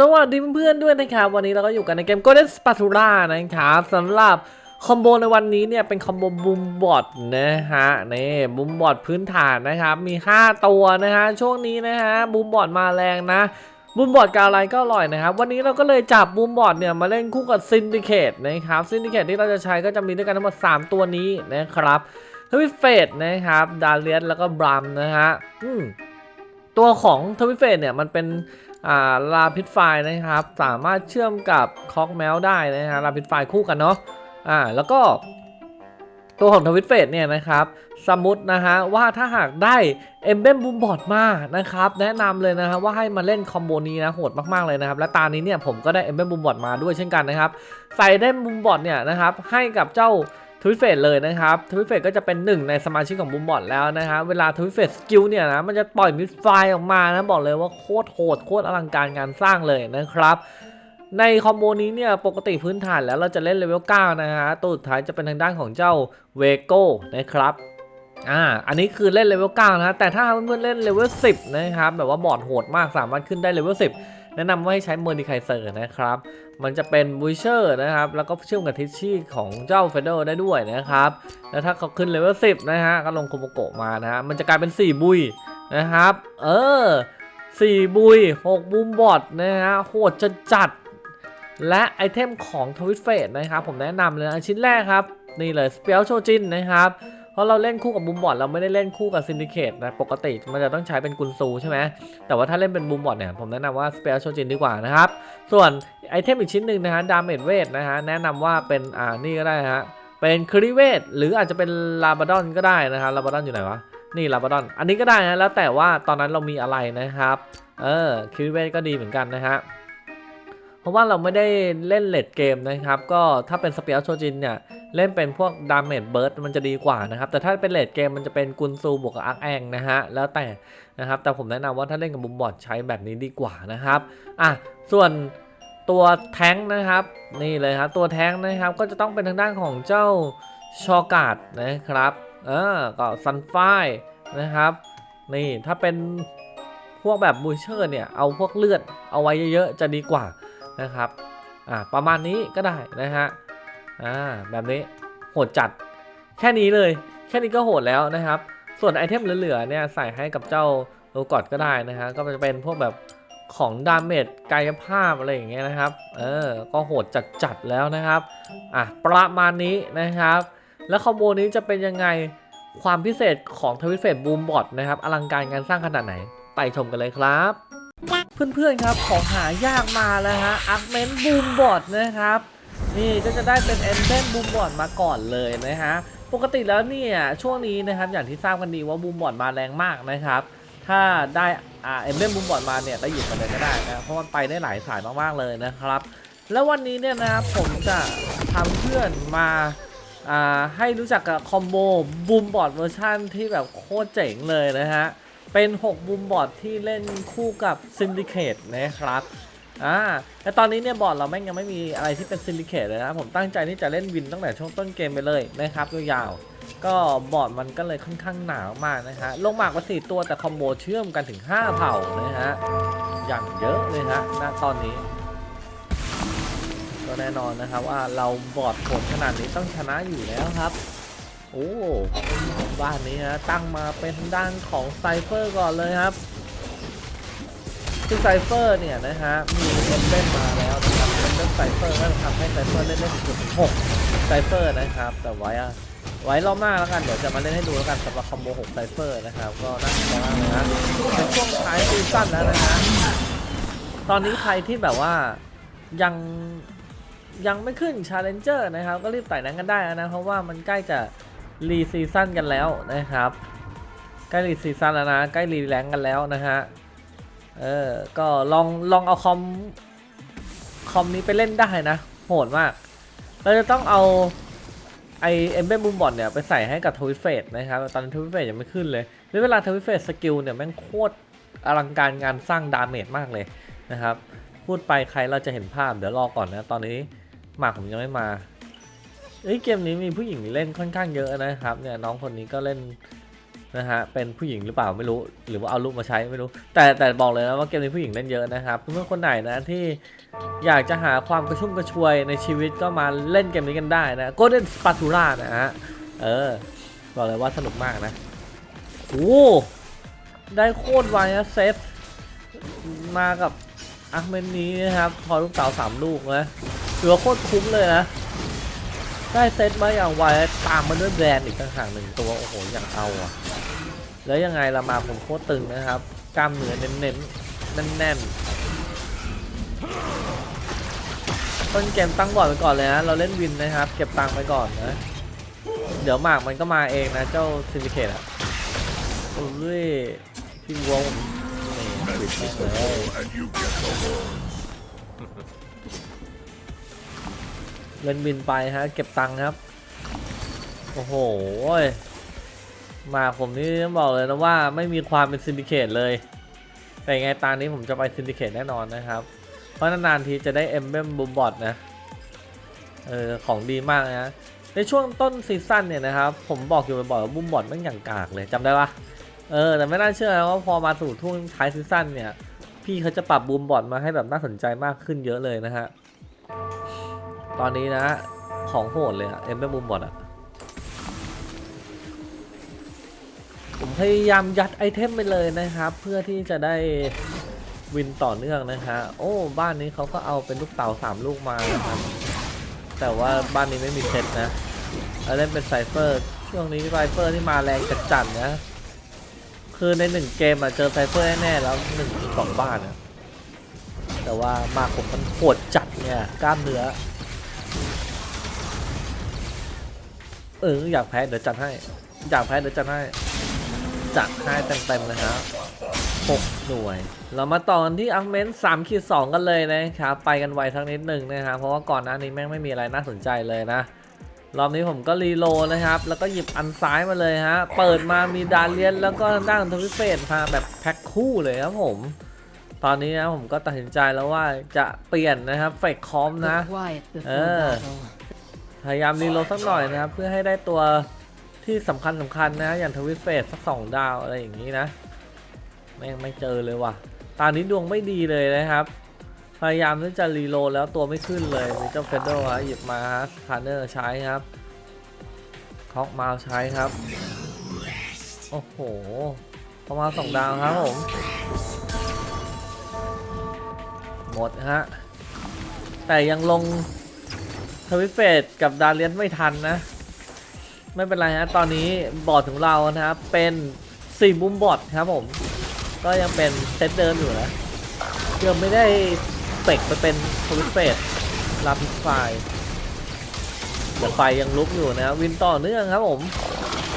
สวัสดีเพื่อนๆด้วยนะครับ วันนี้เราก็อยู่กันในเกม Golden Spatula นะครับสำหรับคอมโบในวันนี้เนี่ยเป็นคอมโบบูมบอทนะฮะนี่บูมบอทพื้นฐานนะครับ มี 5 ตัวนะฮะช่วงนี้นะฮะบูมบอทมาแรงนะบูมบอทกับอะไรก็อร่อยนะครับ วันนี้เราก็เลยจับบูมบอทเนี่ยมาเล่นคู่กับซินดิเคตนะครับซินดิเคตที่เราจะใช้ก็จะมีด้วยกันทั้งหมด 3 ตัวนี้นะครับทวิเฟตนะครับดาเลียสแล้วก็บรัมนะฮะอืมตัวของทวิเฟตเนี่ยมันเป็น ลาพิษไฟนะครับ สามารถเชื่อมกับคอกแมวได้นะฮะลาพิษไฟคู่กันเนาะอ่าแล้วก็ตัวของทวิตเฟสเนี่ยนะครับ สมมตินะฮะว่าถ้าหากได้เอ็มเบมบูมบอดมานะครับ แนะนำเลยนะฮะว่าให้มาเล่นคอมโบนี้นะโหดมากๆเลยนะครับ และตานี้เนี่ยผมก็ได้เอ็มเบมบูมบอดมาด้วยเช่นกันนะครับ ใส่ได้บูมบอดเนี่ยนะครับให้กับเจ้า ทวิตเฟสเลยนะครับทวิตเฟสก็จะเป็นหนึ่งในสมาชิกของบูมบอดแล้วนะฮะเวลาทวิตเฟสสกิลเนี่ยนะมันจะปล่อยมิสไฟออกมานะบอกเลยว่าโคตรโหดโคตรอลังการงานสร้างเลยนะครับในคอมโบนี้เนี่ยปกติพื้นฐานแล้วเราจะเล่นเลเวล9นะฮะตัวสุดท้ายจะเป็นทางด้านของเจ้าเวโก้นะครับอ่าอันนี้คือเล่นเลเวล9นะฮะแต่ถ้าเพื่อนๆเล่นเลเวล10นะครับแบบว่าบอร์ดโหดมากสามารถขึ้นได้เลเวล10 แนะนำว่าให้ใช้เมอร์ดิไคเซอร์นะครับ มันจะเป็นบูเชอร์นะครับ แล้วก็เชื่อมกับทิชชี่ของเจ้าเฟเดอร์ได้ด้วยนะครับ แล้วถ้าเขาขึ้นเลเวล10นะฮะ ก็ลงโคโมโกะมานะฮะ มันจะกลายเป็น 4 บุยนะครับ เออ 4 บุย 6 บูมบอดนะฮะ โหดจะจัด และไอเทมของทวิตเฟสนะครับ ผมแนะนำเลยนะชิ้นแรกครับ นี่เลยสเปียลโชจินนะครับ เพราะเราเล่นคู่กับบูมบอดเราไม่ได้เล่นคู่กับซินดิเคตนะ ปกติมันจะต้องใช้เป็นกุนซูใช่ไหม แต่ว่าถ้าเล่นเป็นบูมบอดเนี่ย ผมแนะนำว่าสเปียลโชจินดีกว่านะครับ ส่วนไอเทมอีกชิ้นหนึ่งนะฮะ ดาเมจเวทนะฮะ แนะนำว่าเป็น อ่า นี่ก็ได้ฮะ เป็นคริเวทหรืออาจจะเป็นลาบาดอนก็ได้นะครับ ลาบาดอนอยู่ไหนวะ นี่ลาบาดอน อันนี้ก็ได้นะ แล้วแต่ว่าตอนนั้นเรามีอะไรนะครับ เออคริเวทก็ดีเหมือนกันนะฮะ เพราะว่าเราไม่ได้เล่นเลดเกมนะครับ ก็ถ้าเป็นสเปียลโชจินเนี่ย เล่นเป็นพวกดาเมจเบิร์ดมันจะดีกว่านะครับ แต่ถ้าเป็นเลดเกมมันจะเป็นกุนซูบวกกับอาร์คแองนะฮะ แล้วแต่นะครับ แต่ผมแนะนำว่าถ้าเล่นกับบุมบอดใช้แบบนี้ดีกว่านะครับ อะ ส่วนตัวแท้งนะครับ นี่เลยครับตัวแท้งนะครับก็จะต้องเป็นทางด้านของเจ้าชอกาดนะครับ เออก็ซันไฟนะครับ นี่ถ้าเป็นพวกแบบบูเชอร์เนี่ย เอาพวกเลือดเอาไว้เยอะๆจะดีกว่า นะครับอ่าประมาณนี้ก็ได้นะฮะอ่าแบบนี้โหดจัดแค่นี้เลย แค่นี้ก็โหดแล้วนะครับ ส่วนไอเทมเหลือๆเนี่ยใส่ให้กับเจ้าโลกอดก็ได้นะฮะก็จะเป็นพวกแบบของดาเมจกายภาพอะไรอย่างเงี้ยนะครับ เออ ก็โหดจัดๆแล้วนะครับ อะ ประมาณนี้นะครับ แล้วคอมโบนี้จะเป็นยังไง ความพิเศษของทวิตเฟสบูมบอทนะครับ อลังการงานสร้างขนาดไหน ไปชมกันเลยครับ เพื่อนๆครับของหายากมาแล้วฮะอัพเมนบูมบอทนะครับ นี่ก็จะได้เป็นเอนเดนบูมบอทมาก่อนเลยนะฮะปกติแล้วเนี่ยช่วงนี้นะครับอย่างที่ทราบกันดีว่าบูมบอทมาแรงมากนะครับ ถ้าได้อ่าเอ็มเบมบูมบอร์ดมาเนี่ยได้หยิบมาเลยก็ได้นะเพราะมันไปได้หลายสายมากๆเลยนะครับ แล้ววันนี้เนี่ยนะครับผมจะทำเพื่อนมาอ่าให้รู้จักกับคอมโบบูมบอร์ดเวอร์ชันที่แบบโคตรเจ๋งเลยนะฮะ เป็น6บูมบอร์ดที่เล่นคู่กับซินดิเคตนะครับอ่าแต่ตอนนี้เนี่ยบอร์ดเราแม่งยังไม่มีอะไรที่เป็นซินดิเคตเลยนะ ผมตั้งใจที่จะเล่นวินตั้งแต่ช่วงต้นเกมไปเลยนะครับยาวๆก็บอร์ดมันก็เลยค่อนข้างหนาวมากนะฮะลงหมากมาสี่ตัวแต่คอมโบเชื่อมกันถึง 5 เผ่านะฮะอย่างเยอะเลยฮะณตอนนี้ก็แน่นอนนะครับว่าเราบอร์ดผลขนาดนี้ต้องชนะอยู่แล้วครับ โอ้บ้านนี้ฮะตั้งมาเป็นทางด้านของไซเฟอร์ก่อนเลยครับคือไซเฟอร์เนี่ยนะฮะมีเอ็มเล่นมาแล้วนะครับเอ็มเล่นไซเฟอร์ก็ทำให้ไซเฟอร์เล่นได้ถึงหกไซเฟอร์นะครับ แต่ไว้อะไว้รอบหน้าแล้วกันเดี๋ยวจะมาเล่นให้ดูแล้วกันสำหรับคอมโบ6ไซเฟอร์นะครับก็น่าสนใจมากนะเป็นช่วงท้ายซีซั่นแล้วนะฮะตอนนี้ใครที่แบบว่ายังยังไม่ขึ้นชาเลนเจอร์นะครับ ก็รีบไต่นั้นกันได้นะเพราะว่ามันใกล้จะ รีซีซั่นกันแล้วนะครับ ใกล้รีซีซั่นแล้วนะ ใกล้รีแรงกันแล้วนะฮะ เออ ก็ลองลองเอาคอมคอมนี้ไปเล่นได้นะ โหดมาก เราจะต้องเอาไอเอ็มเบบูมบอดเนี่ยไปใส่ให้กับทวิเฟสนะครับ ตอนทวิเฟสยังไม่ขึ้นเลยแล้วเวลาทวิเฟสสกิลเนี่ยแม่งโคตรอลังการงานสร้างดาเมจมากเลยนะครับ พูดไปใครเราจะเห็นภาพเดี๋ยวรอก่อนนะ ตอนนี้หมากผมยังไม่มา เอ้ยเกมนี้มีผู้หญิงเล่นค่อนข้างเยอะนะครับเนี่ยน้องคนนี้ก็เล่นนะฮะเป็นผู้หญิงหรือเปล่าไม่รู้ หรือว่าเอารูปมาใช้ไม่รู้ แต่แต่บอกเลยนะว่าเกมนี้ผู้หญิงเล่นเยอะนะครับเพื่อนคนไหนนะที่อยากจะหาความกระชุ่มกระชวยในชีวิตก็มาเล่นเกมนี้กันได้นะ Golden Spatula นะฮะเออบอกเลยว่าสนุกมากนะโอ้ได้โคตรไวนะเซตมากับอาร์เมนนี้นะครับพอลูกเต๋าสามลูกนะถือว่าโคตรคุ้มเลยนะ ได้เซตมาอย่างไวตามมาด้วยแบรนด์อีกต่างหากหนึ่งตัวโอ้โหอย่างเอาอะ แล้วยังไงละมาผมโคตรตึงนะครับ กล้ามเนื้อเน้นๆแน่นๆต้นเกมตั้งบอร์ดไปก่อนเลยนะเราเล่นวินนะครับ เก็บตังค์ไปก่อนนะเดี๋ยวหมากมันก็มาเองนะเจ้าซินิเคตอะโอ้ยพี่วงนี่ปิดแม่งเลย เล่นบินไปฮะ เก็บตังค์ครับ โอ้โห มาผมนี่ต้องบอกเลยนะว่าไม่มีความเป็นซินดิเคตเลย แต่ไงตานี้ผมจะไปซินดิเคตแน่นอนนะครับ เพราะนานๆทีจะได้เอ็มเบมบูมบอทนะ เออ ของดีมากนะ ในช่วงต้นซีซั่นเนี่ยนะครับ ผมบอกอยู่บ่อยๆว่าบูมบอทมันอย่างกากเลยจำได้ปะเออ แต่ไม่น่าเชื่อนะว่าพอมาสู่ช่วงท้ายซีซั่นเนี่ย พี่เขาจะปรับบูมบอทมาให้แบบน่าสนใจมากขึ้นเยอะเลยนะฮะ ตอนนี้นะ ของโหดเลยอะเอ็มเบบูมบอทอะผมพยายามยัดไอเทมไปเลยนะครับ เพื่อที่จะได้วินต่อเนื่องนะฮะโอ้บ้านนี้เขาก็เอาเป็นลูกเต๋าสามลูกมานะครับแต่ว่าบ้านนี้ไม่มีเซตนะเล่นเป็นไซเฟอร์ช่วงนี้ไซเฟอร์ที่มาแรงจัดๆนะคือในหนึ่งเกมอะเจอไซเฟอร์แน่ๆแล้วหนึ่งสองบ้านอะแต่ว่ามาผมมันโหดจัดเนี่ยกล้ามเนื้อ เอออยากแพ้เดี๋ยวจัดให้ อยากแพ้เดี๋ยวจัดให้ จัดให้เต็มๆเลยครับหกหน่วย เรามาต่อกันที่อังเมนสามขีดสองกันเลยนะครับไปกันไวทั้งนิดหนึ่งนะครับเพราะว่าก่อนหน้านี้แม่งไม่มีอะไรน่าสนใจเลยนะรอบนี้ผมก็รีโหลดนะครับ แล้วก็หยิบอันซ้ายมาเลยฮะ เปิดมามีดาเลียน แล้วก็ด้านทวิเฟสมาแบบแพ็คคู่เลยครับผม ตอนนี้นะผมก็ตัดสินใจแล้วว่าจะเปลี่ยนนะครับเฟกคอมนะ Be quiet before Uh. battle. พยายามรีโหลดสักหน่อยนะครับเพื่อให้ได้ตัวที่สำคัญสำคัญนะ อย่างทวิตเฟสสักสองดาวอะไรอย่างนี้นะแม่งไม่เจอเลยว่ะ ตอนนี้ดวงไม่ดีเลยนะครับ พยายามที่จะรีโหลดแล้วตัวไม่ขึ้นเลยมีเจ้าเฟดโดฮะหยิบมาฮะคาร์เนอร์ใช้ครับคอกมาใช้ครับ โอ้โหประมาณสองดาวครับผม หมดฮะ แต่ยังลง ทวิเฟสกับดาเลียนไม่ทันนะ ไม่เป็นไรฮะ ตอนนี้บอร์ดของเรานะครับ เป็น4บุมบอร์ดครับผม ก็ยังเป็นเซตเดิมอยู่นะยังไม่ได้เปกไปเป็นทวิเฟสลาพิสไฟแต่ไฟยังลุกอยู่นะ วินต่อเนื่องครับผม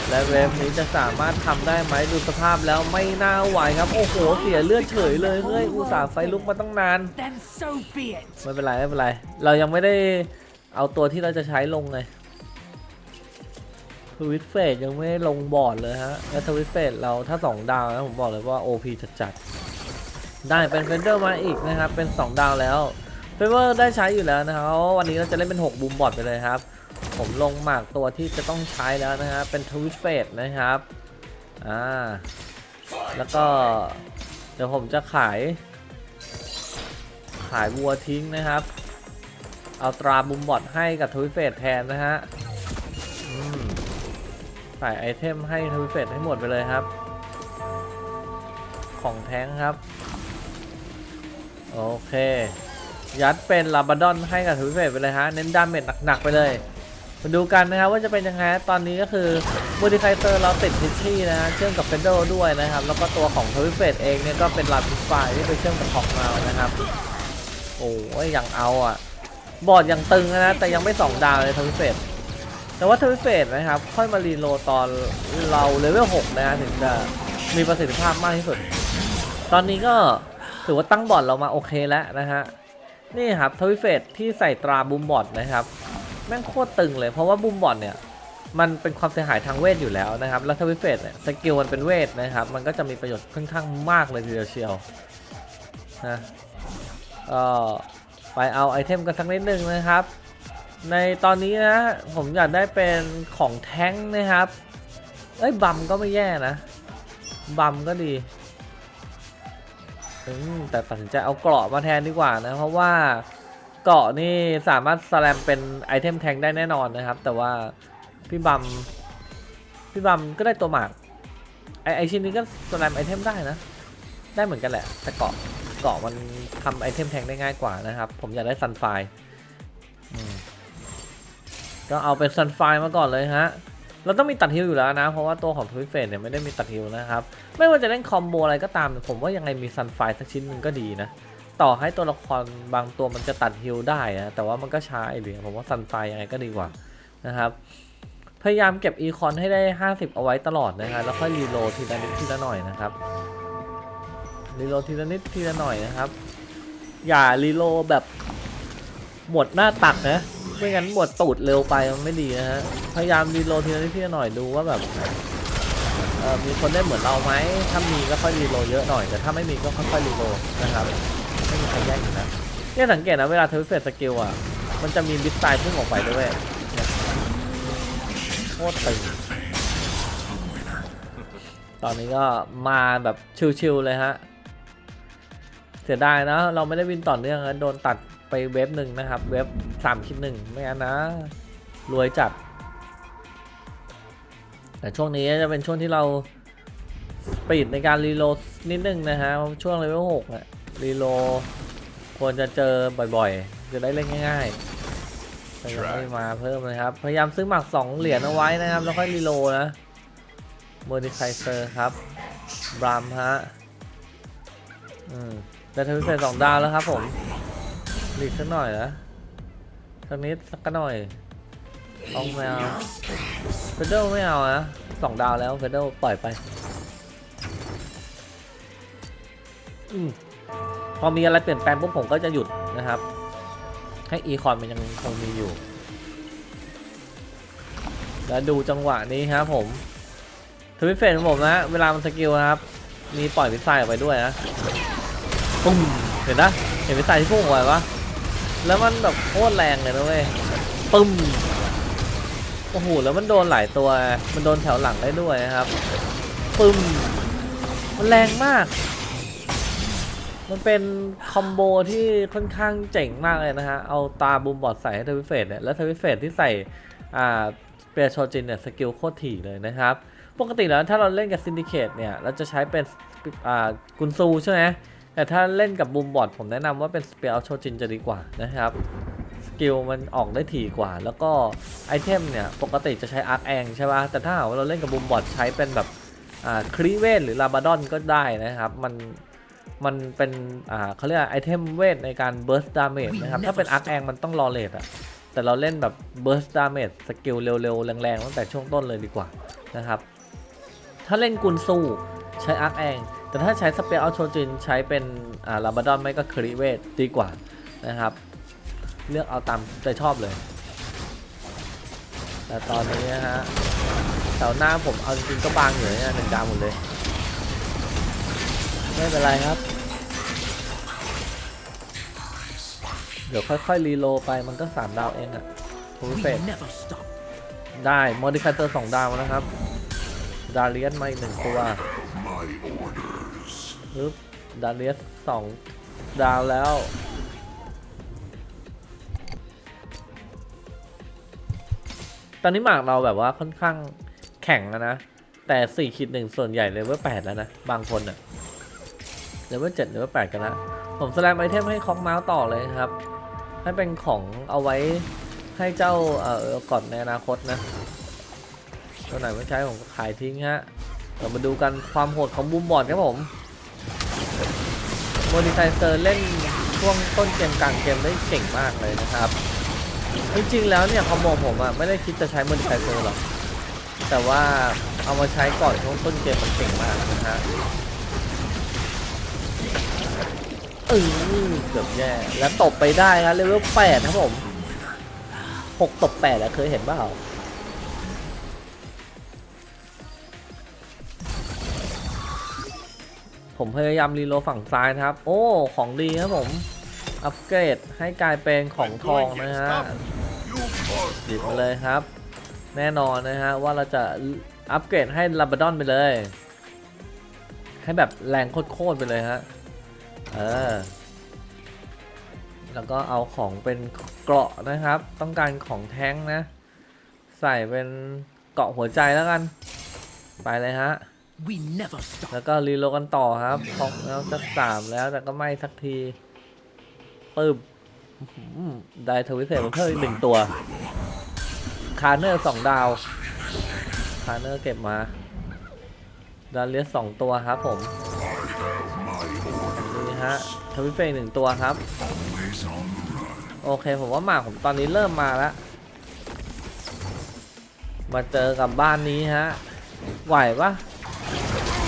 และเวฟนี้จะสามารถทำได้ไหมดูสภาพแล้วไม่น่าไหวครับ โอ้โห เสียเลือดเฉยเลยเฮ้ยอุตส่าห์ไฟลุกมาตั้งนาน ไม่เป็นไร ไม่เป็นไร เรายังไม่ได้ เอาตัวที่เราจะใช้ลงไงทวิตเฟสยังไม่ลงบอร์ดเลยฮะ แล้วทวิตเฟสเราถ้า 2 ดาวนะผมบอกเลยว่า OP จัดจัดๆได้เป็นเฟนเดอร์มาอีกนะครับ เป็น 2 ดาวแล้วเฟเวอร์ได้ใช้อยู่แล้วนะครับ วันนี้เราจะเล่นเป็น 6 บูมบอร์ดไปเลยครับ ผมลงหมากตัวที่จะต้องใช้แล้วนะฮะเป็นทวิตเฟสนะครับ อ่า แล้วก็เดี๋ยวผมจะขาย ขายวัวทิ้งนะครับ เอาตราบุมบอดให้กับทวิเฟสแทนนะฮะใส่ไอเทมให้ทวิเฟสให้หมดไปเลยครับ ของแท้งครับ โอเค ยัดเป็นลาบาดอนให้กับทวิเฟสไปเลยฮะ เน้นดาเมจหนักๆไปเลยมาดูกันนะครับว่าจะเป็นยังไงตอนนี้ก็คือโมดิไคเตอร์เราติดพิชชี่นะเชื่อมกับเฟนโดด้วยนะครับ แล้วก็ตัวของทวิเฟสเองเนี่ยก็เป็นลาพิสไฟที่ไปเชื่อมกับของเรานะครับ โอ้ยอยังเอาอะ บอดยังตึงนะ แต่ยังไม่สองดาวเลยทวิเฟสแต่ว่าทวิเฟสนะครับ ค่อยมารีโลตอนเราเลเวล6นะฮะถึงจะมีประสิทธิภาพมากที่สุด ตอนนี้ก็ถือว่าตั้งบอดเรามาโอเคแล้วนะฮะ นี่ครับทวิเฟสที่ใส่ตราบูมบอดนะครับ แม่งโคตรตึงเลย เพราะว่าบูมบอดเนี่ยมันเป็นความเสียหายทางเวทอยู่แล้วนะครับ แล้วทวิเฟสเนี่ยสกิลมันเป็นเวทนะครับ มันก็จะมีประโยชน์ค่อนข้างมากเลยทีเดียวเชียวนะก็ ไปเอาไอเทมกันสักนิดนึงนะครับ ในตอนนี้นะ ผมอยากได้เป็นของแท้งนะครับ เอ้ยบัมก็ไม่แย่นะ บัมก็ดีแต่ตัดสินใจเอาเกราะมาแทนดีกว่านะ เพราะว่าเกราะนี่สามารถสแลมเป็นไอเทมแทงได้แน่นอนนะครับ แต่ว่าพี่บัมพี่บัมก็ได้ตัวหมากไอไอชิ้นนี้ก็สแลมไอเทมได้นะ ได้เหมือนกันแหละแต่เกาะ เกาะมันทำไอเทมแทงได้ง่ายกว่านะครับ ผมอยากได้ซันไฟก็เอาเป็นซันไฟมาก่อนเลยฮะ เราต้องมีตัดฮิลอยู่แล้วนะ เพราะว่าตัวของทวิเฟสเนี่ยไม่ได้มีตัดฮิลนะครับ ไม่ว่าจะเล่นคอมโบอะไรก็ตาม ผมว่ายังไงมีซันไฟสักชิ้นหนึ่งก็ดีนะ ต่อให้ตัวละครบางตัวมันจะตัดฮิลได้นะ แต่ว่ามันก็ช้าอยู่ดีผมว่าซันไฟยังไงก็ดีกว่านะครับ พยายามเก็บอีคอนให้ได้ 50 เอาไว้ตลอดนะครับแล้วค่อยรีโหลดทีละนิดทีละหน่อยนะครับ รีโหลดทีละนิดทีละหน่อยนะครับ อย่ารีโหลดแบบหมดหน้าตักนะไม่งั้นหมดตูดเร็วไปมันไม่ดีนะฮะพยายามรีโหลดทีละนิดทีละหน่อยดูว่าแบบมีคนได้เหมือนเราไหมถ้ามีก็ค่อยรีโหลดเยอะหน่อยแต่ถ้าไม่มีก็ค่อยๆรีโหลดนะครับไม่มีใครแย่งอยู่นะเนี่ยสังเกตนะเวลาเทวิเฟสสกิลอะมันจะมีบิสไซด์พุ่งออกไปด้วยโคตรตึงตอนนี้ก็มาแบบชิวๆเลยฮะ เสียดายนะ เราไม่ได้วินต่อเนื่องนะโดนตัดไปเว็บหนึ่งนะครับ เว็บ3คิดหนึ่งไม่งั้นนะ รวยจัด แต่ช่วงนี้จะเป็นช่วงที่เราปีดในการรีโหลดนิดนึงนะฮะช่วงเลเวล6อะรีโหลดควรจะเจอบ่อยๆ จะได้เล่นง่ายๆแต่ยังไม่มาเพิ่มเลยครับ พยายามซื้อหมัก2เหรียญเอาไว้นะครับ แล้วค่อยรีโหลดนะโมดิไคเซอร์ครับบรามฮะ อืม ได้ทวิตเฟสสองดาวแล้วครับผมหลีกสักหน่อยนะสักนิดสักหน่อยเอาไม่เอาเฟเดลไม่เอานะสองดาวแล้วเฟเดลปล่อยไปอืมพอมีอะไรเปลี่ยนแปลงปุ๊บผมก็จะหยุดนะครับ ให้อีคอนมันยังคงมีอยู่ แล้วดูจังหวะนี้ครับผมทวิตเฟสของผมนะ เวลามันสกิลนะครับ มีปล่อยพิซซ่าออกไปด้วยนะ ปุ้มเห็นนะเห็นพิซซ่าที่พุ่งออกไปปะแล้วมันแบบโคตรแรงเลยนะเว้ยปึ้มโอ้โหแล้วมันโดนหลายตัว มันโดนแถวหลังได้ด้วยนะครับ ปึ้มมันแรงมาก มันเป็นคอมโบที่ค่อนข้างเจ๋งมากเลยนะฮะ เอาตาบูมบอดใส่ให้เทวิเฟสเนี่ย แล้วเทวิเฟสที่ใส่อ่าเปียโชจินเนี่ยสกิลโคตรถี่เลยนะครับ ปกติแล้วถ้าเราเล่นกับซินดิเคตเนี่ย เราจะใช้เป็นอ่ากุนซูใช่ไหม แต่ถ้าเล่นกับบูมบอดผมแนะนำว่าเป็นสเปียร์โชจินจะดีกว่านะครับ สกิลมันออกได้ถี่กว่า แล้วก็ไอเทมเนี่ย ปกติจะใช้อาร์คแองใช่ป่ะแต่ถ้าหากว่าเราเล่นกับบูมบอดใช้เป็นแบบอ่าครีเวทหรือลาบาดอนก็ได้นะครับ มันมันเป็นอ่าเขาเรียกไอเทมเวทในการเบิร์สดาเมจนะครับ ถ้าเป็นอาร์คแองมันต้องรอเลทอะแต่เราเล่นแบบเบิร์สดาเมจสกิลเร็วๆ แรงๆ ตั้งแต่ช่วงต้นเลยดีกว่านะครับ ถ้าเล่นกุนซูใช้อาร์คแอง แต่ถ้าใช้สเปียร์อัลโชจินใช้เป็นอ่าลาบาดอนไม่ก็คริเวทดีกว่านะครับ เลือกเอาตามใจชอบเลย แต่ตอนนี้นะฮะแถวหน้าผมเอาจริงก็บางอยู่เนี่ยหนึ่งดาวหมดเลย ไม่เป็นไรครับ เดี๋ยวค่อยๆรีโลไปมันก็สามดาวเองอะทูเฟสได้มอดิคาเตอร์สองดาวนะครับ ดาเลียสมาอีกหนึ่งตัว ปึ๊บดาเลียสสองดาวแล้ว ตอนนี้หมากเราแบบว่าค่อนข้างแข็งนะ แต่4ขีดหนึ่งส่วนใหญ่เลเวลแปดแล้วนะ บางคนอะเลเวลเจ็ดเลเวลแปดกันละผมแสดงไอเทมให้คอกเมาส์ต่อเลยครับ ให้เป็นของเอาไว้ให้เจ้าเอ่อก่อนในอนาคตนะตัวไหนไม่ใช้ผมก็ขายทิ้งฮะเรามาดูกันความโหดของบูมบอร์ดครับผม โมดิไคเซอร์เล่นช่วงต้นเกมกลางเกมได้เก่งมากเลยนะครับ จริงๆแล้วเนี่ยคอมโบผมอะไม่ได้คิดจะใช้โมดิไคเซอร์หรอก แต่ว่าเอามาใช้ก่อนช่วงต้นเกมมันเก่งมากนะฮะเออเกือบแย่ แล้วตบไปได้ครับเลเวลแปดครับผมหกตบแปดแล้วเคยเห็นเปล่า ผมพยายามรีโลฝั่งซ้ายนะครับ โอ้ ของดีครับผม อัปเกรดให้กลายเป็นของทองนะฮะหยิบมาเลยครับ แน่นอนนะฮะว่าเราจะอัปเกรดให้ลาบดอนไปเลย ให้แบบแรงโคตรๆไปเลยฮะ เออ แล้วก็เอาของเป็นเกราะนะครับ ต้องการของแท้งนะ ใส่เป็นเกราะหัวใจแล้วกัน ไปเลยฮะ แล้วก็รีโหลดกันต่อครับพอกแล้วจะสามแล้วแต่ก็ไม่สักทีปึ๊บอื้อหือได้ทวิตเศษมาเพิ่มอีกหนึ่งตัว คาร์เนอร์สองดาว คาร์เนอร์เก็บมาดาเลียสสองตัวครับผมนี่ฮะทวิตเฟกหนึ่งตัวครับ โอเคผมว่าหมากผมตอนนี้เริ่มมาแล้ว มาเจอกับบ้านนี้ฮะ ไหวปะ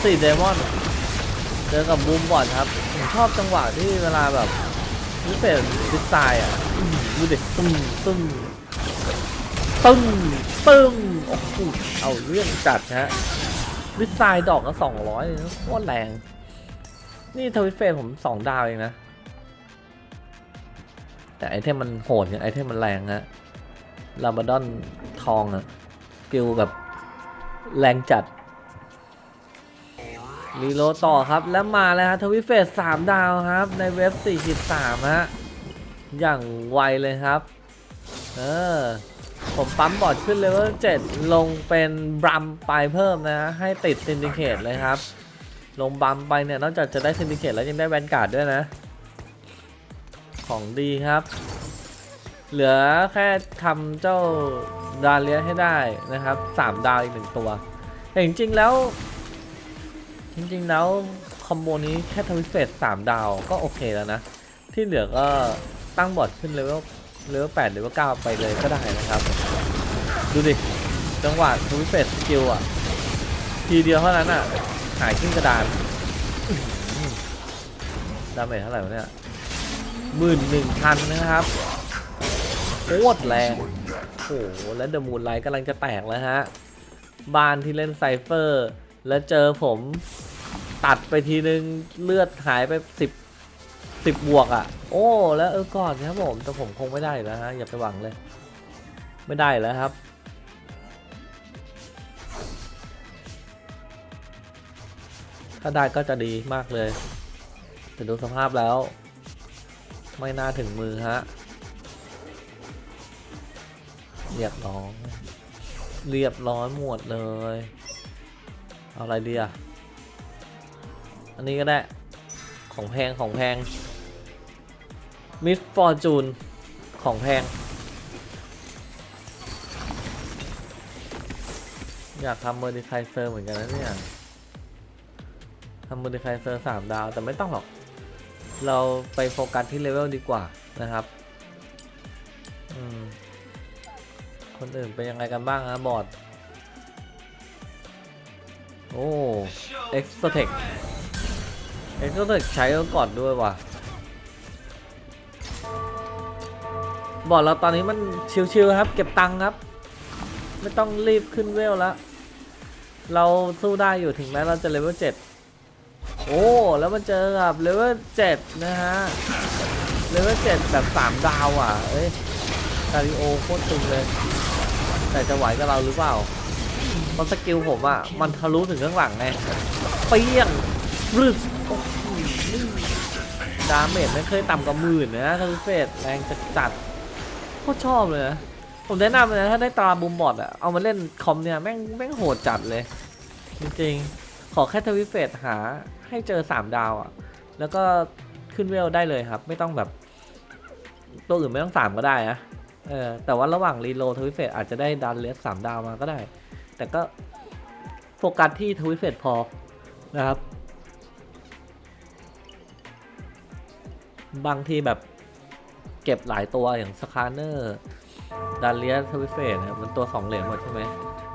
สี่เดมอนเจอกับบูมบอดครับผมชอบจังหวะที่เวลาแบบวิเศษดิสไซน์อะดูดิตึ้มตึ้มตึ้มตึ้มโอ้โหเอาเรื่องจัดฮะดิสไซน์ดอกก็สองร้อยโคตรแรง นี่ทวิตเฟสผมสองดาวเองนะ แต่ไอเทมมันโหดไงไอเทมมันแรงฮะลาบาดอนทองอะกิลแบบแรงจัด รีโลต่อครับแล้วมาแล้วฮะทวิเฟสสามดาวครับ ในเว็บ 43 ฮะ อย่างไวเลยครับ เออ ผมปั๊มบอดขึ้นเลเวล7ลงเป็นบัมไปเพิ่มนะฮะให้ติดซินดิเคตเลยครับ ลงบัมไปเนี่ย นอกจากจะได้ซินดิเคตแล้วยังได้แวนการ์ดด้วยนะ ของดีครับ เหลือแค่ทำเจ้าดาเลียให้ได้นะครับ 3 ดาวอีกหนึ่งตัวแต่จริงๆแล้ว จริงๆแล้วคอมโบนี้แค่ทวิตเฟสสามดาวก็โอเคแล้วนะ ที่เหลือก็ตั้งบอดขึ้นเลเวลเลเวลแปดเลเวลเก้าไปเลยก็ได้นะครับ ดูดิ จังหวะทวิตเฟสสกิลอะ ทีเดียวเท่านั้นอะ หายขึ้นกระดานดาเมจเท่าไหร่วะเนี่ยหมื่นหนึ่งพันนะครับโคตรแรงโอ้โหแล้วเดอะมูนไลท์กำลังจะแตกแล้วฮะ บ้านที่เล่นไซเฟอร์ แล้วเจอผม ตัดไปทีนึงเลือดหายไปสิบสิบบวกอะ่ะ โอ้ แล้วเออก่อนครับผม แต่ผมคงไม่ได้แล้วฮะ อย่าไปหวังเลย ไม่ได้แล้วครับ ถ้าได้ก็จะดีมากเลยแต่ดูสภาพแล้ว ไม่น่าถึงมือฮะเรียบร้อยเรียบร้อยหมดเลย เอาอะไรดีอะ อันนี้ก็ได้ ของแพงของแพงมิสฟอร์จูนของแพง อยากทำเมอร์ดิคายเซอร์เหมือนกันนะเนี่ยทำเมอร์ดิคายเซอร์สามดาว แต่ไม่ต้องหรอก เราไปโฟกัสที่เลเวลดีกว่านะครับคนอื่นเป็นยังไงกันบ้างฮะบอดโอ้เอ็กซ์เทค เอ็กซ์เทคใช้ก่อนด้วยว่ะบอร์ดเราตอนนี้มันชิวๆครับ เก็บตังค์ครับ ไม่ต้องรีบขึ้นเวลแล้ว เราสู้ได้อยู่ถึงแม้เราจะเลเวล7โอ้ แล้วมันเจอกับเลเวล7นะฮะเลเวล7แบบ3ดาวอะ เอ้ยคาริโอโคตรตึงเลย แต่จะไหวกับเราหรือเปล่าเพราะสกิลผมอะ มันทะลุถึงข้างหลังไงเปี้ยง รึดโอ้โหดาเมจไม่เคยต่ำกว่าหมื่นนะทวิเฟสแรงจัดจัดโคตรชอบเลยนะผมแนะนำเลยนะถ้าได้ตาบูมบอดอะเอามาเล่นคอมเนี่ยแม่งแม่งโหดจัดเลย จริงๆ ขอแค่ทวิเฟสหาให้เจอ 3 ดาวอะแล้วก็ขึ้นเวลได้เลยครับ ไม่ต้องแบบ ตัวอื่นไม่ต้องสามก็ได้นะเออแต่ว่าระหว่างรีโลทวิเฟตอาจจะได้ดันเลสสามดาวมาก็ได้ แต่ก็โฟกัสที่ทวิเฟตพอนะครับ บางทีแบบเก็บหลายตัวอย่างสคาเนอร์ดันเลียทวิเฟตนะมันตัวสองเหรียญหมดใช่ไหม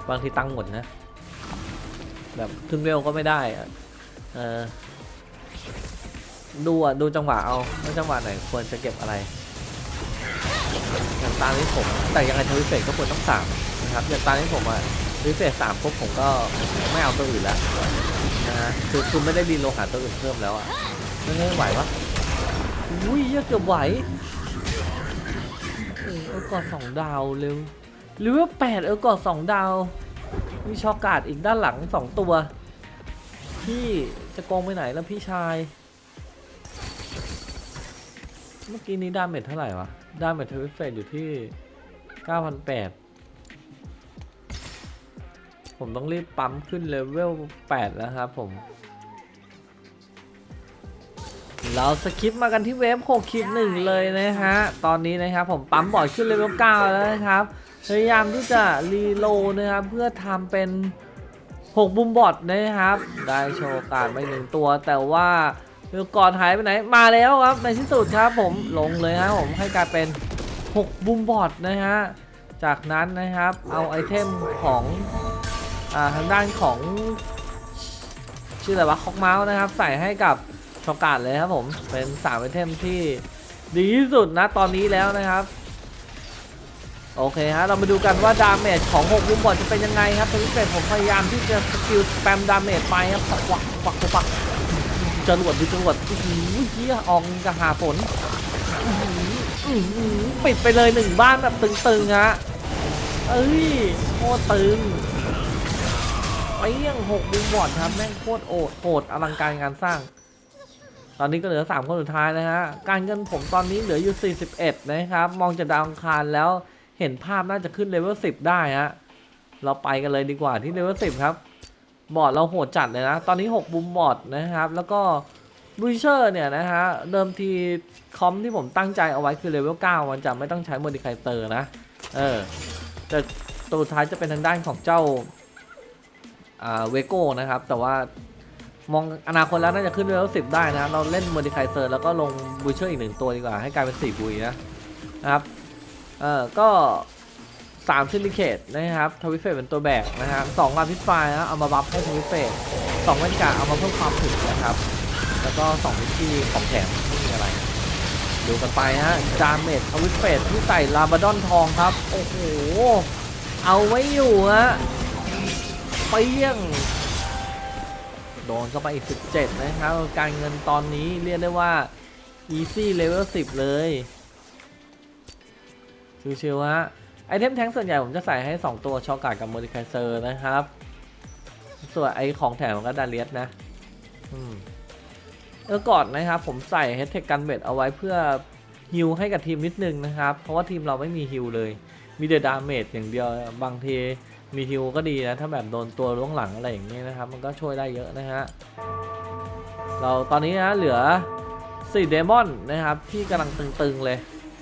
บางทีตั้งหมดนะ แบบขึ้นเวก็ไม่ได้อะเออดูอะ ดูจังหวะเอาว่าจังหวะไหนควรจะเก็บอะไรอย่างตานี้ผม แต่ยังไงทวิเฟสก็ควรต้องสามนะครับอย่างตานี้ผมอะทวิเฟสสามปุ๊บผมก็ไม่เอาตัวอื่นแล้วนะฮะคือคือไม่ได้ดีโลหาตัวอื่นเพิ่มแล้วอะไม่ไไหวปะ อุ้ยเยอะเกือบไหวเออเออกอดสองดาวเร็วหรือว่าแปดเออกอดสองดาว มีช็อกการ์ดอีกด้านหลังสองตัว พี่จะโกงไปไหนแล้วพี่ชาย เมื่อกี้นี้ดาเมจเท่าไหร่วะ ดาเมจทวิเฟสอยู่ที่ 9,800 ผมต้องรีบปั๊มขึ้นเลเวล8แล้วครับผม เราสคิปมากันที่เวฟ6คิดหนึ่งเลยนะฮะ ตอนนี้นะครับผมปั๊มบอร์ดขึ้นเลเวล9แล้วนะครับ พยายามที่จะรีโลนะครับ เพื่อทำเป็น 6 บุมบอดนะครับ ได้โชว์การไปหนึ่งตัว แต่ว่าเรือก่อนหายไปไหน มาแล้วครับ ในที่สุดครับผมลงเลยครับผมให้กลายเป็น 6 บุมบอดนะฮะ จากนั้นนะครับเอาไอเทมของอ่าทางด้านของ ชื่ออะไรวะคอกเมาส์นะครับ ใส่ให้กับ ช็อกการ์ดเลยครับผม เป็น3ไอเทมที่ดีที่สุดนะตอนนี้แล้วนะครับ โอเคฮะ เรามาดูกันว่าดาเมจของ6บุมบอดจะเป็นยังไงครับทวิเศษผมพยายามที่จะสกิลสแปมดาเมจไปครับปักปักปักปักจรวดดูจรวดอื้อหือเฮียอองกระหาฝนอื้อหือปิดไปเลยหนึ่งบ้านแบบตึงๆฮะเอ้ยโคตรตึงไปยี่ยงหกบุมบอดครับแม่งโคตรโอดโหดอลังการงานสร้าง ตอนนี้ก็เหลือ 3 คนสุดท้ายนะฮะ การเงินผมตอนนี้เหลืออยู่ 41 นะครับ มองจากดาวอังคารแล้วเห็นภาพน่าจะขึ้นเลเวล 10 ได้ฮะ เราไปกันเลยดีกว่าที่เลเวล 10 ครับ บอร์ดเราโหดจัดเลยนะ ตอนนี้ 6 บุมบอร์ดนะครับ แล้วก็บูเชอร์เนี่ยนะฮะ เดิมทีคอมที่ผมตั้งใจเอาไว้คือเลเวล 9 มันจะไม่ต้องใช้โมดิคายเตอร์นะ เออ แต่ตัวท้ายจะเป็นทางด้านของเจ้าอ่าเวโก้นะครับ แต่ว่า มองอนาคตแล้วน่าจะขึ้นเลเวล10ได้นะครับเราเล่นโมดิคายเตอร์แล้วก็ลงบูเชอร์อีกหนึ่งตัวดีกว่าให้กลายเป็น4บุยนะนะครับเออก็3ซิลิเคตนะครับทวิเฟตเป็นตัวแบกนะครับสองลาพิษไฟนะเอามาบัฟให้ทวิเฟตสองเวนกาเอามาเพิ่มความถึกนะครับ แล้วก็2วิธีของแถมไม่มีอะไร ดูกันไปฮะจามเมดทวิเฟตที่ใส่ลาบาดอนทองครับ โอ้โห เอาไว้อยู่ฮะเปี้ยง โดนเข้าไปอีก 17 นะครับ การเงินตอนนี้เรียกได้ว่า easy level 10 เลยชิวๆฮะไอเทมแท้งส่วนใหญ่ผมจะใส่ให้ 2 ตัวช็อกการ์ดกับโมดิคายเซอร์นะครับ ส่วนไอของแถมก็ดาเลียสนะเออก่อนนะครับ ผมใส่เฮดเทคกันเบ็ดเอาไว้เพื่อฮิลให้กับทีมนิดนึงนะครับ เพราะว่าทีมเราไม่มีฮิลเลย มีแต่ดาเมจอย่างเดียวบางที มีฮิลก็ดีนะ ถ้าแบบโดนตัวล่วงหลังอะไรอย่างนี้นะครับ มันก็ช่วยได้เยอะนะฮะ เราตอนนี้นะเหลือ4เดมอนนะครับ ที่กำลังตึงๆเลย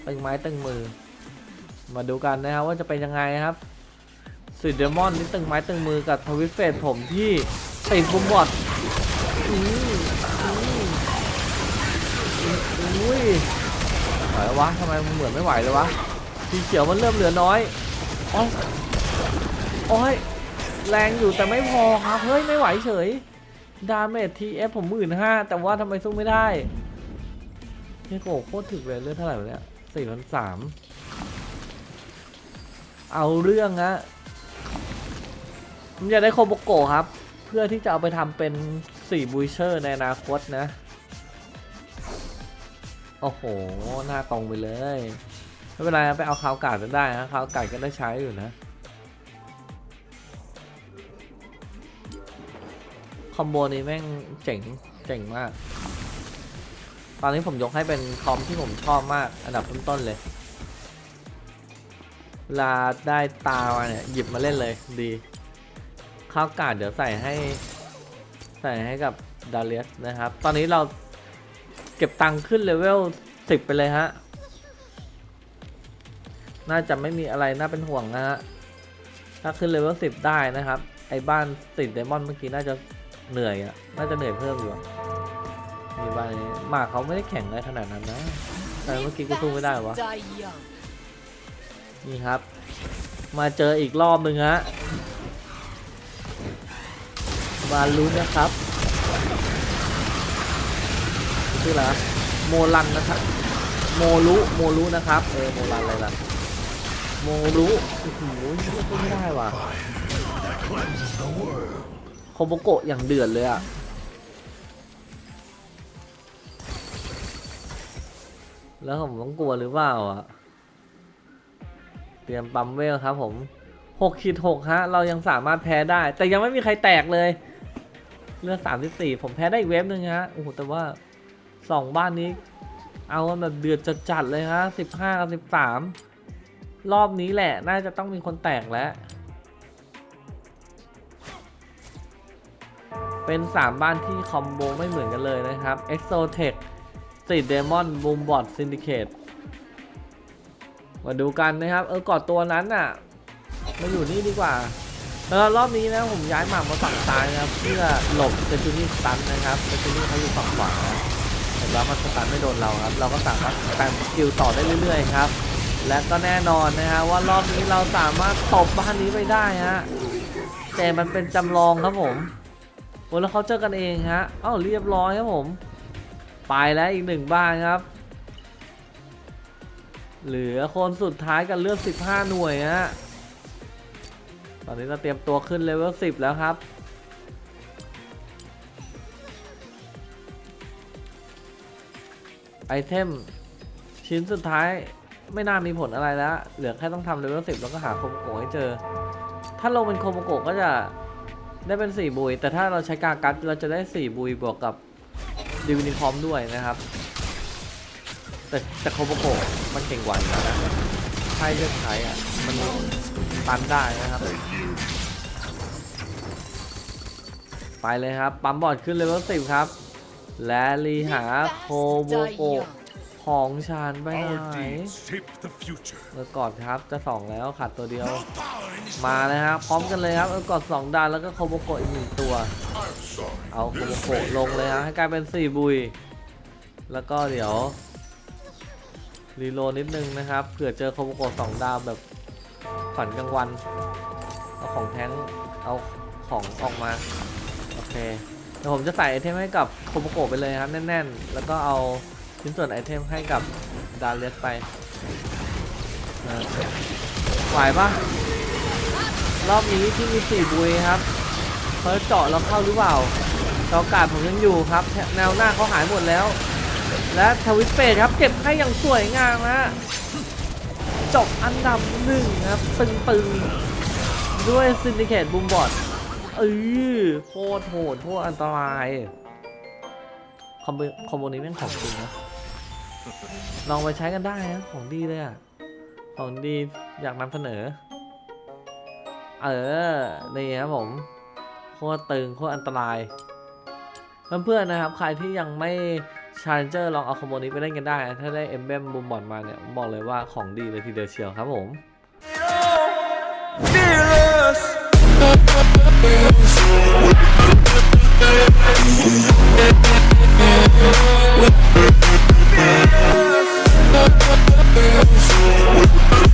ตึงไม้ตึงมือ มาดูกันนะครับว่าจะเป็นยังไงครับสีเดมอนนี่ตึงไม้ตึงมือกับทวิตเฟสผมที่ติดบุมบอดอืมอุ้ยไหวแล้ววะทำไมมันเหมือนไม่ไหวเลยวะสีเขียวมันเริ่มเหลือน้อยอ๋อ โอ้ยแรงอยู่แต่ไม่พอครับ เฮ้ย ไม่ไหวเฉย ดาเมจทีเอฟผมหมื่นห้าแต่ว่าทำไมสู้ไม่ได้เฮ้ยโกโคตรถึกเลยเลือดเท่าไหร่วะเนี่ยสี่พันสามเอาเรื่องนะผมอยากได้โคโบโกะครับ เพื่อที่จะเอาไปทำเป็นสี่บูเชอร์ในอนาคตนะ โอ้โห หน้าตรงไปเลย ไม่เป็นไรไปเอาคาวกาดก็ได้นะคาวกาดก็ได้ใช้อยู่นะ คอมโบนี้แม่งเจ๋งเจ๋งมาก ตอนนี้ผมยกให้เป็นคอมที่ผมชอบมากอันดับต้นๆเลยเวลาได้ตามาเนี่ยหยิบมาเล่นเลยดี ข้าวกาดเดี๋ยวใส่ให้ ใส่ให้กับดาเลียสนะครับ ตอนนี้เราเก็บตังค์ขึ้นเลเวล10ไปเลยฮะ น่าจะไม่มีอะไรน่าเป็นห่วงนะฮะ ถ้าขึ้นเลเวล10ได้นะครับ ไอ้บ้านติดเดมอนเมื่อกี้น่าจะ เหนื่อยอะน่าจะเหนื่อยเพิ่มอยู่อะมีบ้านนี้หมากเขาไม่ได้แข่งอะไรขนาดนั้นนะแต่เมื่อกี้ก็สู้ไม่ได้วะนี่ครับ มาเจออีกรอบหนึ่งฮะมาลุ้นนะครับชื่ออะไรโมลันนะครับ โมรุโมรุนะครับ เออโมลันอะไรล่ะโมรุโอ้โหไม่ได้ว่ะ โคโบโกะอย่างเดือดเลยอะแล้วผมต้องกลัวหรือเปล่าอะเตรียมปั๊มเวลครับผม6ขีด6ฮะ เรายังสามารถแพ้ได้ แต่ยังไม่มีใครแตกเลย เลือด34ผมแพ้ได้อีกเวฟหนึ่งฮะ โอ้โห แต่ว่าสองบ้านนี้ เอาแบบเดือดจัดๆเลยฮะ15กับ13รอบนี้แหละ น่าจะต้องมีคนแตกแล้ว เป็น 3 บ้านที่คอมโบไม่เหมือนกันเลยนะครับ Exotech Street Demon Boombot Syndicate มาดูกันนะครับ เออกอดตัวนั้นน่ะ มาอยู่นี่ดีกว่าแล้วรอบนี้นะผมย้ายหมากมาฝั่งซ้ายนะครับเพื่อหลบเซจูนี่สตันนะครับเซจูนี่เขาอยู่ฝั่งขวาเห็นว่ามันสตันไม่โดนเราครับ เราก็สามารถแปมสกิลต่อได้เรื่อยๆครับ และก็แน่นอนนะฮะว่ารอบนี้เราสามารถตบบ้านนี้ไปได้ฮะแต่มันเป็นจำลองครับผม อ้แล้วเขาเจอกันเองฮะเอ้าเรียบร้อยครับผม ไปแล้วอีกหนึ่งบ้านครับ เหลือคนสุดท้ายกันเลือด15 หน่วยฮะตอนนี้เราเตรียมตัวขึ้นเลเวล10 แล้วครับไอเทมชิ้นสุดท้ายไม่น่ามีผลอะไรแล้ว เหลือแค่ต้องทำเลเวล10 แล้วก็หาโคโมโกะให้เจอ ถ้าลงเป็นโคโมโกะก็จะ ได้เป็น 4 บุย แต่ถ้าเราใช้กากัดเราจะได้ 4 บุยบวกกับดิวินิคอมด้วยนะครับ แต่แต่โคโมโกมันเก่งกว่าอยู่แล้วนะใช่เลือกใช้อะ มันตันได้นะครับ ไปเลยครับ ปั๊มบอดขึ้นเลเวล10ครับ และรีหาโคโมโกะ ของชานไปไหน Our deeds shape the future. เออกอดครับจะสองแล้วขาดตัวเดียว No power in this มาเลยครับพร้อมกันเลยครับเออกอดสองดานแล้วก็โคโมโกะอีกหนึ่งตัว I'm sorry. เอาโคโมโกะลงเลยฮะให้กลายเป็น4บุย แล้วก็เดี๋ยวรีโหลดนิดนึงนะครับเผื่อเจอโคโมโกะสองดาวแบบฝันกลางวัน เอาของแท้งเอาของออกมา โอเคเดี๋ยวผมจะใส่ไอเทมให้กับโคโมโกะไปเลยครับแน่น ๆ แล้วก็เอา ชิ้นส่วนไอเทมให้กับดาเลียสไปไหวปะรอบนี้ที่มี4บุยครับเขาเจาะเราเข้าหรือเปล่าเกากาดผมยังอยู่ครับ แนวหน้าเขาหายหมดแล้ว และทวิสเปดครับเก็บให้อย่างสวยงามนะจบอันดับหนึ่งครับตึงๆด้วยซินดิเคตบูมบอดเออโคตรโหดโคตรอันตรายคอมโบคอมโบนี้แม่งของจริงนะ ลองไปใช้กันได้นะของดีเลยอะของดีอยากนำเสนอ เออ นี่ครับผม โคตรตึงโคตรอันตราย เพื่อนๆนะครับ ใครที่ยังไม่ชาร์เจอร์ลองเอาคอมโบนี้ไปเล่นกันได้ ถ้าได้เอ็มเบมบูมบอดมาเนี่ยบอกเลยว่าของดีเลยทีเดียวเชียวครับผม Girls.